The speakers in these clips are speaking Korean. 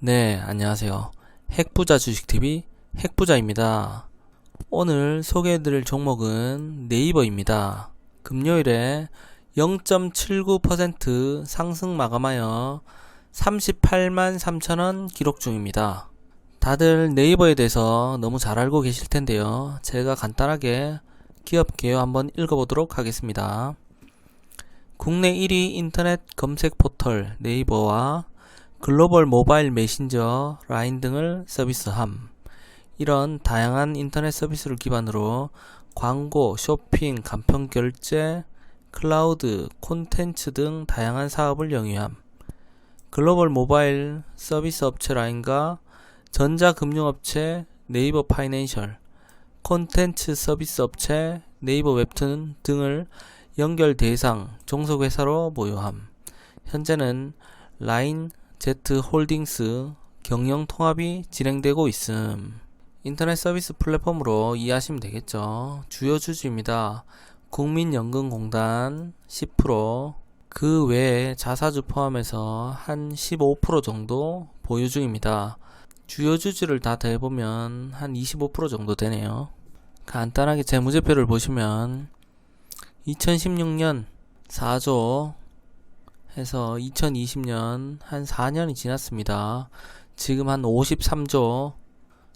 네, 안녕하세요. 핵부자 주식TV 핵부자입니다. 오늘 소개해드릴 종목은 네이버입니다. 금요일에 0.79% 상승 마감하여 38만 3천원 기록 중입니다. 다들 네이버에 대해서 너무 잘 알고 계실 텐데요. 제가 간단하게 기업 개요 한번 읽어보도록 하겠습니다. 국내 1위 인터넷 검색 포털 네이버와 글로벌 모바일 메신저 라인 등을 서비스함. 이런 다양한 인터넷 서비스를 기반으로 광고, 쇼핑, 간편 결제, 클라우드, 콘텐츠 등 다양한 사업을 영위함. 글로벌 모바일 서비스 업체 라인과 전자금융업체 네이버 파이낸셜, 콘텐츠 서비스 업체 네이버 웹툰 등을 연결 대상 종속회사로 모여함. 현재는 라인 Z 홀딩스 경영 통합이 진행되고 있음. 인터넷 서비스 플랫폼으로 이해하시면 되겠죠. 주요 주주입니다. 국민연금공단 10%, 그 외에 자사주 포함해서 한 15% 정도 보유 중입니다. 주요 주주를 다 더해보면 한 25% 정도 되네요. 간단하게 재무제표를 보시면 2016년 4조 해서 2020년 한 4년이 지났습니다. 지금 한 53조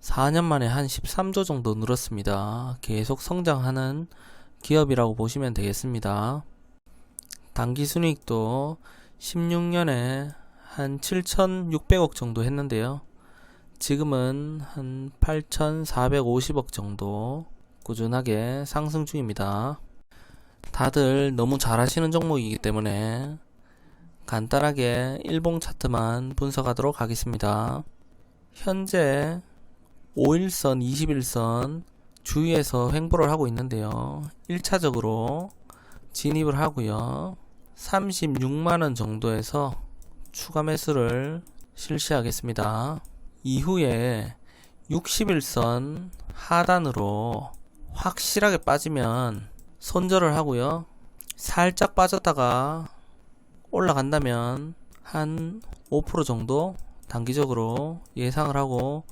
4년 만에 한 13조 정도 늘었습니다. 계속 성장하는 기업이라고 보시면 되겠습니다. 단기 순이익도 16년에 한 7,600억 정도 했는데요. 지금은 한 8,450억 정도 꾸준하게 상승 중입니다. 다들 너무 잘하시는 종목이기 때문에 간단하게 일봉 차트만 분석하도록 하겠습니다. 현재 5일선, 21선 주위에서 횡보를 하고 있는데요. 1차적으로 진입을 하고요. 36만원 정도에서 추가 매수를 실시하겠습니다. 이후에 60일선 하단으로 확실하게 빠지면 손절을 하고요. 살짝 빠졌다가 올라간다면 한 5% 정도 단기적으로 예상을 하고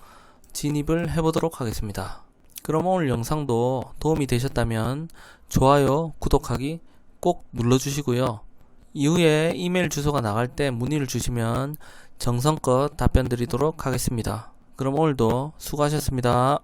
진입을 해보도록 하겠습니다. 그럼 오늘 영상도 도움이 되셨다면 좋아요, 구독하기 꼭 눌러주시고요. 이후에 이메일 주소가 나갈 때 문의를 주시면 정성껏 답변 드리도록 하겠습니다. 그럼 오늘도 수고하셨습니다.